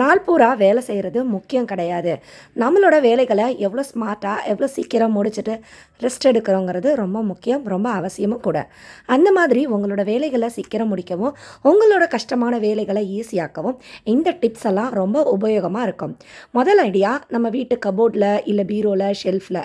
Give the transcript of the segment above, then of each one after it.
நாள் பூரா வேலை செய்கிறது முக்கியம் கிடையாது. நம்மளோட வேலைகளை எவ்வளோ ஸ்மார்ட்டாக எவ்வளோ சீக்கிரம் முடிச்சுட்டு ரெஸ்ட் எடுக்கிறோங்கிறது ரொம்ப முக்கியம் ரொம்ப அவசியமும் கூட. அந்த மாதிரி உங்களோட வேலைகளை சீக்கிரம் முடிக்கவும் உங்களோட கஷ்டமான வேலைகளை ஈஸியாக்கவும் இந்த டிப்ஸ் எல்லாம் ரொம்ப உபயோகமாக இருக்கும். முதல் ஐடியா நம்ம வீட்டு கபோர்டில் இல்லை பீரோவில் ஷெல்ஃபில்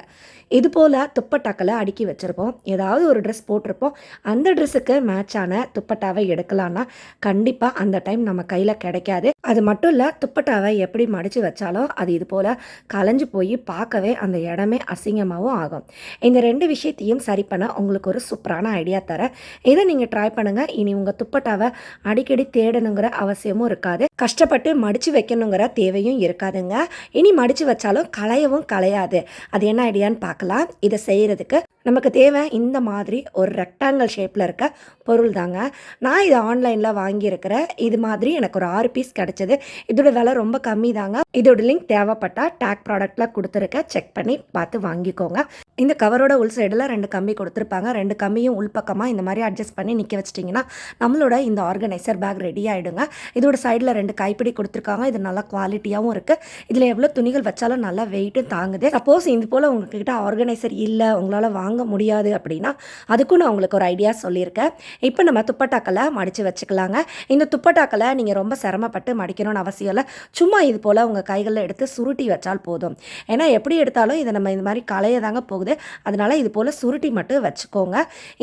இது போல் துப்பட்டாக்களை அடுக்கி வச்சுருப்போம். ஏதாவது ஒரு ட்ரெஸ் போட்டிருப்போம். அந்த ட்ரெஸ்ஸுக்கு மேட்சான துப்பட்டாவை எடுக்கலான்னா கண்டிப்பாக அந்த டைம் நம்ம கையில் கிடைக்காது. அது மட்டும் இல்லை துப்பட்டாவை எப்படி மடித்து வச்சாலும் அது இது போல் கலைஞ்சு போய் பார்க்கவே அந்த இடமே அசிங்கமாகவும் ஆகும். இந்த ரெண்டு விஷயத்தையும் சரி பண்ண உங்களுக்கு ஒரு சூப்பரான ஐடியா தரேன். இதை நீங்கள் ட்ரை பண்ணுங்கள் இனி உங்கள் துப்பட்டாவை அடிக்கடி தேடணுங்கிற அவசியமும் இருக்காது. கஷ்டப்பட்டு மடித்து வைக்கணுங்கிற தேவையும் இருக்காதுங்க. இனி மடித்து வச்சாலும் களையவும் களையாது. அது என்ன ஐடியான்னு பார்க்கலாம். இதை செய்கிறதுக்கு நமக்கு தேவை இந்த மாதிரி ஒரு ரெக்டாங்கிள் ஷேப்பில் இருக்க பொருள் தாங்க. நான் இதை ஆன்லைனில் வாங்கியிருக்கிறேன் இது மாதிரி எனக்கு ஒரு ஆறு பீஸ் கிடச்சிது. இதோட விலை ரொம்ப கம்மி தாங்க. இதோட லிங்க் தேவைப்பட்டால் டேக் ப்ராடக்ட்டில் கொடுத்துருக்கேன் செக் பண்ணி பார்த்து வாங்கிக்கோங்க. இந்த கவரோட உள் சைடில் ரெண்டு கம்மி கொடுத்துருப்பாங்க. ரெண்டு கம்மியும் உள்பக்கமாக இந்த மாதிரி அட்ஜஸ்ட் பண்ணி நிற்க வச்சிட்டிங்கன்னா நம்மளோட இந்த ஆர்கனைசர் பேக் ரெடி ஆகிடுங்க இதோட சைடில் ரெண்டு கைப்பிடி கொடுத்துருக்காங்க. இது நல்லா குவாலிட்டியாகவும் இருக்குது இதில் எவ்வளோ துணிகள் வச்சாலும் நல்லா வெயிட்டும் தாங்குது. சப்போஸ் இது போல் உங்ககிட்ட ஆர்கனைசர் இல்லை உங்களால் வாங்க முடியாது அப்படின்னா அதுக்கும் நான் உங்களுக்கு ஒரு ஐடியா சொல்லியிருக்கேன். இப்போ நம்ம துப்பட்டாக்களை மடித்து வச்சுக்கலாங்க. இந்த துப்பட்டாக்களை நீங்கள் ரொம்ப சிரமப்பட்டு மடிக்கணும்னு அவசியம் இல்லை. சும்மா இது போல் உங்கள் கைகளில் எடுத்து சுருட்டி வச்சால் போதும். ஏன்னா எப்படி எடுத்தாலும் இதை நம்ம இந்த மாதிரி கலையை தாங்க போகுது. அதனால் இது போல் சுருட்டி மட்டும் வச்சுக்கோங்க.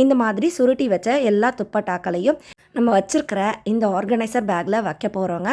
இந்த மாதிரி சுருட்டி வச்ச எல்லா துப்பட்டாக்களையும் நம்ம வச்சுருக்கிற இந்த ஆர்கனைசர் பேக்கில் வைக்க போகிறோங்க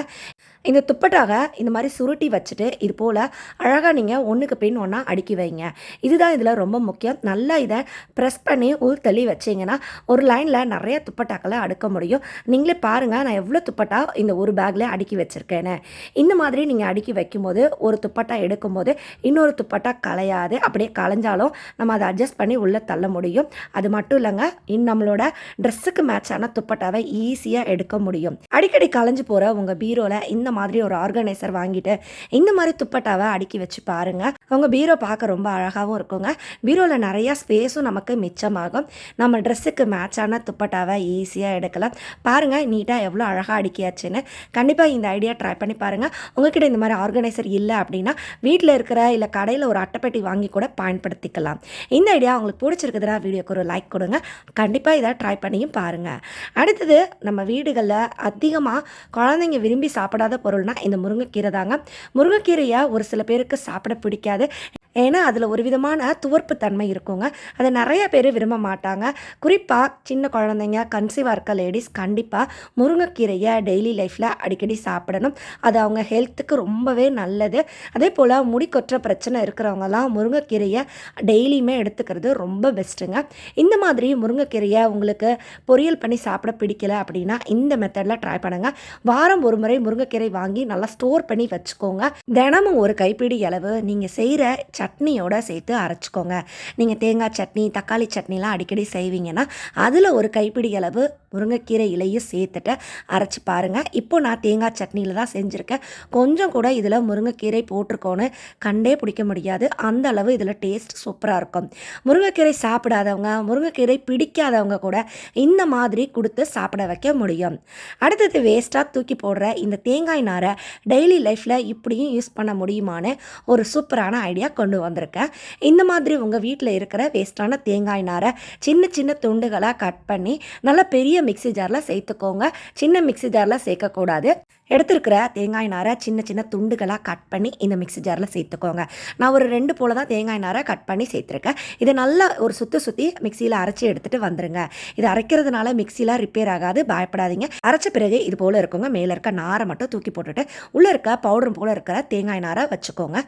இந்த துப்பட்டாக இந்த மாதிரி சுருட்டி வச்சுட்டு இது போல் அழகாக நீங்கள் ஒன்றுக்கு பின் ஒன்றா அடுக்கி வைங்க. இதுதான் இதில் ரொம்ப முக்கியம். நல்லா இதை ப்ரெஸ் பண்ணி உள் தள்ளி வச்சிங்கன்னா ஒரு லைனில் நிறைய துப்பட்டாக்களை அடுக்க முடியும். நீங்களே பாருங்கள் நான் எவ்வளோ துப்பட்டா இந்த ஒரு பேக்கில் அடுக்கி வச்சுருக்கேன்னு. இந்த மாதிரி நீங்கள் அடுக்கி வைக்கும்போது ஒரு துப்பட்டா எடுக்கும்போது இன்னொரு துப்பட்டா கலையாது அப்படியே கலைஞ்சாலும் நம்ம அதை அட்ஜஸ்ட் பண்ணி உள்ளே தள்ள முடியும். அது மட்டும் இல்லைங்க இன் நம்மளோட ட்ரெஸ்ஸுக்கு மேட்சான துப்பட்டாவை ஈஸியாக எடுக்க முடியும். அடிக்கடி கலைஞ்சு போகிற உங்கள் பீரோவில் இந்த மாதிரி ஒரு ஆர்கனைசர் வாங்கிட்டு இந்த மாதிரி துப்பட்டாவை அடுக்கி வச்சு பாருங்கள் உங்கள் பீரோ பார்க்க ரொம்ப அழகாகவும் இருக்குங்க. பீரோவில் நிறையா ஸ்பேஸும் நமக்கு மிச்சமாகும். நம்ம ட்ரெஸ்ஸுக்கு மேட்சான துப்பட்டாவை ஈஸியாக எடுக்கலாம். பாருங்கள் நீட்டாக எவ்வளோ அழகாக அடிக்கியாச்சுன்னு. கண்டிப்பாக இந்த ஐடியா ட்ரை பண்ணி பாருங்கள் உங்ககிட்ட இந்த மாதிரி ஆர்கனைசர் இல்லை அப்படின்னா வீட்டில் இருக்கிற இல்லை கடையில் ஒரு அட்டைப்பெட்டி வாங்கி கூட பயன்படுத்திக்கலாம். இந்த ஐடியா உங்களுக்கு பிடிச்சிருக்குதுன்னா வீடியோக்கு ஒரு லைக் கொடுங்க. கண்டிப்பாக இதை ட்ரை பண்ணியும் பாருங்கள் அடுத்தது நம்ம வீடுகளில் அதிகமாக குழந்தைங்க விரும்பி சாப்பிடாத பொருள்னா இந்த முருங்கைக்கீரை தாங்க. முருங்கைக்கீரையை ஒரு சில பேருக்கு சாப்பிட பிடிக்காது. ஏன்னா அதில் ஒரு விதமான துவர்ப்பு தன்மை இருக்குங்க. அதை நிறைய பேர் விரும்ப மாட்டாங்க. குறிப்பாக சின்ன குழந்தைங்க கன்சீவாக இருக்க லேடிஸ் கண்டிப்பாக முருங்கைக்கீரையை டெய்லி லைஃப்பில் அடிக்கடி சாப்பிடணும். அது அவங்க ஹெல்த்துக்கு ரொம்பவே நல்லது. அதே போல் முடி கொற்ற பிரச்சனை இருக்கிறவங்கலாம் முருங்கைக்கீரையை டெய்லியுமே எடுத்துக்கிறது ரொம்ப பெஸ்ட்டுங்க இந்த மாதிரி முருங்கைக்கீரையை உங்களுக்கு பொரியல் பண்ணி சாப்பிட பிடிக்கல அப்படின்னா இந்த மெத்தடில் ட்ரை பண்ணுங்கள் வாரம் ஒரு முறை முருங்கைக்கீரை வாங்கி நல்லா ஸ்டோர் பண்ணி வச்சுக்கோங்க. தினமும் ஒரு கைப்பிடி அளவு நீங்கள் செய்கிற சட்னியோட சேர்த்து அரைச்சிக்கோங்க. நீங்கள் தேங்காய் சட்னி தக்காளி சட்னிலாம் அடிக்கடி செய்வீங்கன்னா அதில் ஒரு கைப்பிடி அளவு முருங்கைக்கீரை இலையும் சேர்த்துட்டு அரைச்சி பாருங்கள் இப்போ நான் தேங்காய் சட்னியில் தான் செஞ்சுருக்கேன். கொஞ்சம் கூட இதில் முருங்கைக்கீரை போட்டிருக்கோன்னு கண்டே பிடிக்க முடியாது. அந்த அளவு இதில் டேஸ்ட் சூப்பராக இருக்கும். முருங்கைக்கீரை சாப்பிடாதவங்க முருங்கைக்கீரை பிடிக்காதவங்க கூட இந்த மாதிரி கொடுத்து சாப்பிட வைக்க முடியும். அடுத்தது வேஸ்ட்டாக தூக்கி போடுற இந்த தேங்காய் நாரை டெய்லி லைஃப்பில் இப்படியும் யூஸ் பண்ண முடியுமான்னு ஒரு சூப்பரான ஐடியா கொண்டு வந்திருக்கேன். இந்த மாதிரி உங்கள் வீட்டில் இருக்கிற வேஸ்ட்டான தேங்காய் நாரை சின்ன சின்ன துண்டுகளாக கட் பண்ணி நல்லா பெரிய மிக்ஸி ஜாரில் சேர்த்துக்கோங்க. சின்ன மிக்ஸி ஜாரில் சேர்க்கக்கூடாது. எடுத்துருக்கிற தேங்காய் நாரை சின்ன சின்ன துண்டுகளாக கட் பண்ணி இந்த மிக்ஸி ஜாரில் சேர்த்துக்கோங்க. நான் ஒரு ரெண்டு போல தான் தேங்காய் நாரை கட் பண்ணி சேர்த்துருக்கேன். இதை நல்லா ஒரு சுற்றி சுற்றி மிக்சியில் அரைச்சி எடுத்துகிட்டு வந்துருங்க. இது அரைக்கிறதுனால மிக்சியில் ரிப்பேர் ஆகாது பயப்படாதீங்க. அரைச்ச பிறகு இது போல் இருக்குங்க. மேலே இருக்க நாரை மட்டும் தூக்கி போட்டுட்டு உள்ளே இருக்க பவுடர் போல் இருக்கிற தேங்காய் நாரை வச்சுக்கோங்க.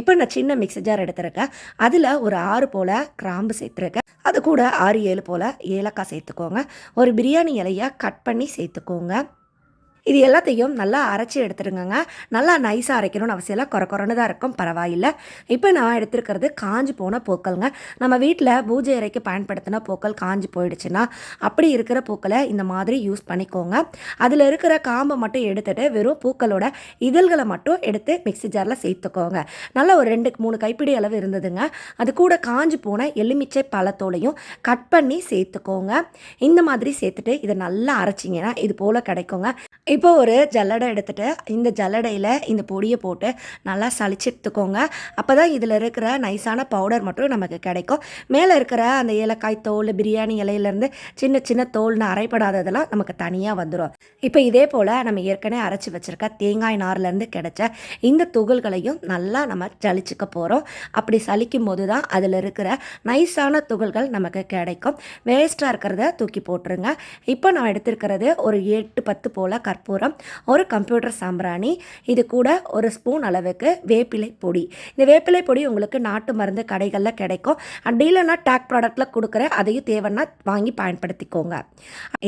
இப்போ நான் சின்ன மிக்ஸி ஜார் எடுத்திருக்கேன். அதில் ஒரு ஆறு போல் கிராம்பு சேர்த்துருக்கேன். அது கூட ஆறு ஏழு போல் ஏலக்காய் சேர்த்துக்கோங்க. ஒரு பிரியாணி இலையை கட் பண்ணி சேர்த்துக்கோங்க. இது எல்லாத்தையும் நல்லா அரைச்சி எடுத்துடுங்கங்க. நல்லா நைஸாக அரைக்கணும்னு அவசியம் இல்லை. குறை குறைன்னு தான் இருக்கும். பரவாயில்லை. இப்போ நான் எடுத்துருக்கிறது காஞ்சி போன பூக்கள்ங்க. நம்ம வீட்டில் பூஜை அறைக்கு பயன்படுத்தின பூக்கள் காஞ்சி போயிடுச்சுன்னா அப்படி இருக்கிற பூக்களை இந்த மாதிரி யூஸ் பண்ணிக்கோங்க. அதில் இருக்கிற காம்பை மட்டும் எடுத்துகிட்டு வெறும் பூக்களோட இதழ்களை மட்டும் எடுத்து மிக்ஸி ஜாரில் சேர்த்துக்கோங்க. நல்லா ஒரு ரெண்டு மூணு கைப்பிடி அளவு இருந்ததுங்க. அது கூட காஞ்சி போன எலுமிச்சை பழத்தோலையும் கட் பண்ணி சேர்த்துக்கோங்க. இந்த மாதிரி சேர்த்துட்டு இதை நல்லா அரைச்சிங்கன்னா இது போல் கிடைக்குங்க. இப்போ ஒரு ஜல்லடை எடுத்துகிட்டு இந்த ஜல்லடையில் இந்த பொடியை போட்டு நல்லா சலிச்சு எடுத்துக்கோங்க அப்போ தான் இதில் இருக்கிற நைஸான பவுடர் மட்டும் நமக்கு கிடைக்கும். மேலே இருக்கிற அந்த ஏலக்காய் தோல் பிரியாணி இலையிலேருந்து சின்ன சின்ன தோல்னு அரைப்படாததெல்லாம் நமக்கு தனியாக வந்துடும் இப்போ இதே போல் நம்ம ஏற்கனவே அரைச்சி வச்சுருக்க தேங்காய் நார்லேருந்து கிடைச்ச இந்த துகள்களையும் நல்லா நம்ம சளிச்சுக்க போகிறோம் அப்படி சளிக்கும் போது தான் அதில் இருக்கிற நைஸான துகள்கள் நமக்கு கிடைக்கும். வேஸ்ட்டாக இருக்கிறத தூக்கி போட்டுருங்க. இப்போ நான் எடுத்திருக்கிறது ஒரு எட்டு பத்து போல் கற்பூரம் ஒரு கம்ப்யூட்டர் சாம்பிராணி. இது கூட ஒரு ஸ்பூன் அளவுக்கு வேப்பிலை பொடி. இந்த வேப்பிலை பொடி உங்களுக்கு நாட்டு மருந்து கடைகளில் கிடைக்கும். அப்படி இல்லைன்னா டேக் ப்ராடக்ட்டில் கொடுக்குற அதையும் தேவைன்னா வாங்கி பயன்படுத்திக்கோங்க.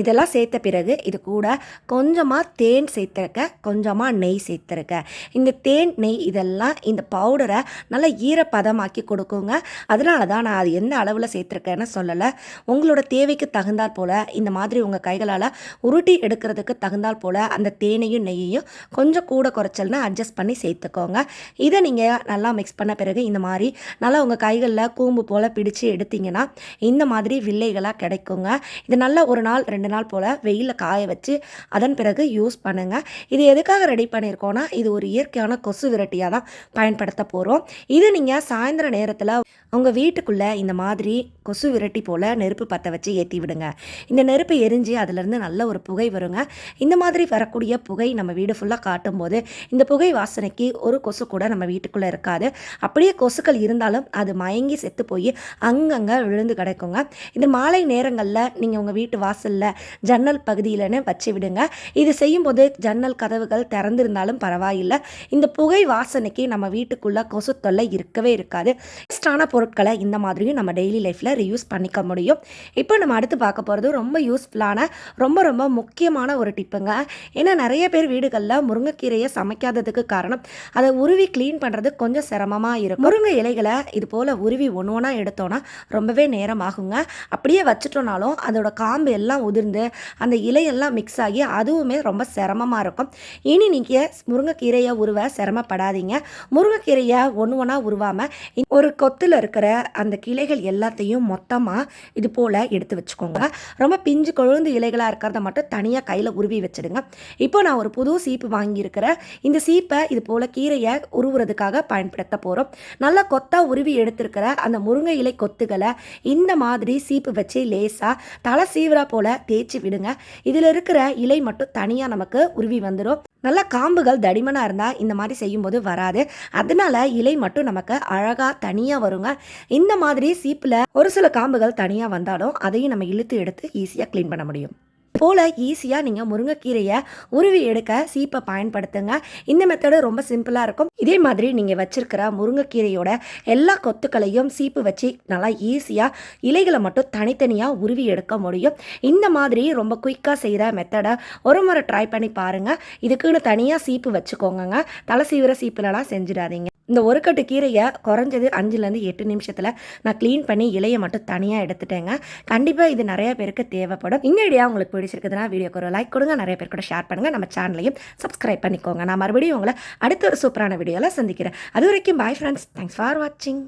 இதெல்லாம் சேர்த்த பிறகு இது கூட கொஞ்சமாக தேன் சேர்த்துருக்க கொஞ்சமாக நெய் சேர்த்துருக்க. இந்த தேன் நெய் இதெல்லாம் இந்த பவுடரை நல்லா ஈரப்பதமாக்கி கொடுக்குங்க. அதனால தான் நான் அது எந்த அளவில் சேர்த்துருக்கேன்னு சொல்லலை. உங்களோட தேவைக்கு தகுந்தாற் போல் இந்த மாதிரி உங்கள் கைகளால் உருட்டி எடுக்கிறதுக்கு தகுந்தாற் போல் அந்த தேனையும் நெய்யையும் கொஞ்சம் கூட குறைச்சல்னு அட்ஜஸ்ட் பண்ணி சேர்த்துக்கோங்க. இதை நீங்கள் நல்லா மிக்ஸ் பண்ண பிறகு இந்த மாதிரி நல்லா உங்கள் கைகளில் கூம்பு போல் பிடிச்சு எடுத்தீங்கன்னா இந்த மாதிரி வில்லைகளாக கிடைக்குங்க. இது நல்லா ஒரு நாள் ரெண்டு நாள் போல் வெயிலில் காய வச்சு அதன் பிறகு யூஸ் பண்ணுங்கள் இது எதுக்காக ரெடி பண்ணியிருக்கோன்னா இது ஒரு இயற்கையான கொசு விரட்டியாக தான் பயன்படுத்த போகிறோம் இது நீங்கள் சாயந்தர நேரத்தில் உங்கள் வீட்டுக்குள்ளே இந்த மாதிரி கொசு விரட்டி போல் நெருப்பு பற்ற வச்சு ஏற்றி விடுங்க. இந்த நெருப்பு எரிஞ்சு அதுலேருந்து நல்ல ஒரு புகை வருங்க. இந்த மாதிரி வரக்கூடிய புகை நம்ம வீடு ஃபுல்லாக காட்டும் போது இந்த புகை வாசனைக்கு ஒரு கொசு கூட நம்ம வீட்டுக்குள்ளே இருக்காது. அப்படியே கொசுக்கள் இருந்தாலும் அது மயங்கி செத்து போய் அங்கங்கே விழுந்து கிடக்குங்க. இந்த மாலை நேரங்களில் நீங்கள் உங்கள் வீட்டு வாசலில் ஜன்னல் பகுதியிலன்னு வச்சு விடுங்க. இது செய்யும்போது ஜன்னல் கதவுகள் திறந்திருந்தாலும் பரவாயில்லை. இந்த புகை வாசனைக்கு நம்ம வீட்டுக்குள்ளே கொசு தொல்லை இருக்கவே இருக்காது. எக்ஸ்ட்ரான பொருட்களை இந்த மாதிரியும் நம்ம டெய்லி லைஃப்பில் ரியூஸ் பண்ணிக்க முடியும். இப்போ நம்ம அடுத்து பார்க்க போகிறது ரொம்ப யூஸ்ஃபுல்லான ரொம்ப ரொம்ப முக்கியமான ஒரு டிப்புங்க ஏன்னா நிறைய பேர் வீடுகளில் முருங்கைக்கீரையை சமைக்காததுக்கு காரணம் அதை உருவி க்ளீன் பண்ணுறது கொஞ்சம் சிரமமாக இருக்கும். முருங்கை இலைகளை இது போல் உருவி ஒன்று ஒன்றா எடுத்தோன்னா ரொம்பவே நேரம் ஆகுங்க. அப்படியே வச்சுட்டோனாலும் அதோட காம்பு எல்லாம் உதிர்ந்து அந்த இலையெல்லாம் மிக்ஸ் ஆகி அதுவுமே ரொம்ப சிரமமாக இருக்கும். இனி நீங்கள் முருங்கைக்கீரையை உருவ சிரமப்படாதீங்க. முருங்கைக்கீரையை ஒன்று ஒன்றா உருவாமல் ஒரு கொத்தில் இருக்கிற அந்த கிளைகள் எல்லாத்தையும் மொத்தமாக இது போல் எடுத்து வச்சுக்கோங்க. ரொம்ப பிஞ்சு கொழுந்து இலைகளாக இருக்கிறத மட்டும் தனியாக கையில் உருவி வச்சுடுங்க. இப்போ நான் ஒரு புது சீப்பு வாங்கியிருக்கிறேன் இந்த சீப்பை இது போல் கீரையை உருவுறதுக்காக பயன்படுத்த போகிறோம் நல்லா கொத்தாக உருவி எடுத்திருக்கிற அந்த முருங்கை இலை கொத்துகளை இந்த மாதிரி சீப்பு வச்சு லேசாக தலை சீவரா போல் தேய்ச்சி விடுங்க. இதில் இருக்கிற இலை மட்டும் தனியாக நமக்கு உருவி வந்துடும் நல்லா காம்புகள் தடிமனாக இருந்தால் இந்த மாதிரி செய்யும்போது வராது. அதனால இலை மட்டும் நமக்கு அழகாக தனியாக வருங்க. இந்த மாதிரி சீப்பில் ஒரு சில காம்புகள் தனியாக வந்தாலும் அதையும் நம்ம இழுத்து எடுத்து ஈஸியாக க்ளீன் பண்ண முடியும். போல் ஈஸியாக நீங்கள் முருங்கைக்கீரையை உருவி எடுக்க சீப்பை பயன்படுத்துங்க. இந்த மெத்தடு ரொம்ப சிம்பிளாக இருக்கும். இதே மாதிரி நீங்கள் வச்சிருக்கிற முருங்கைக்கீரையோட எல்லா கொத்துக்களையும் சீப்பு வச்சு நல்லா ஈஸியாக இலைகளை மட்டும் தனித்தனியாக உருவி எடுக்க முடியும். இந்த மாதிரி ரொம்ப குயிக்காக செய்கிற மெத்தடை ஒரு முறை ட்ரை பண்ணி பாருங்கள் இதுக்குன்னு தனியாக சீப்பு வச்சுக்கோங்க தலை சீவிர சீப்புலலாம் செஞ்சிடாதீங்க. இந்த ஒரு கட்டு கீரையை குறைஞ்சது அஞ்சுலேருந்து எட்டு நிமிஷத்தில் நான் க்ளீன் பண்ணி இலையை மட்டும் தனியாக எடுத்துட்டேங்க. கண்டிப்பாக இது நிறைய பேருக்கு தேவைப்படும். இந்த ஐடியா உங்களுக்கு பிடிச்சிருக்குதுன்னா வீடியோக்கு ஒரு லைக் கொடுங்க. நிறைய பேர் கூட ஷேர் பண்ணுங்கள் நம்ம சேனலையும் சப்ஸ்கிரைப் பண்ணிக்கோங்க. நான் மறுபடியும் உங்களை அடுத்த ஒரு சூப்பரான வீடியோவில் சந்திக்கிறேன். அது வரைக்கும் பாய் ஃப்ரெண்ட்ஸ் தேங்க்ஸ் ஃபார் வாட்சிங்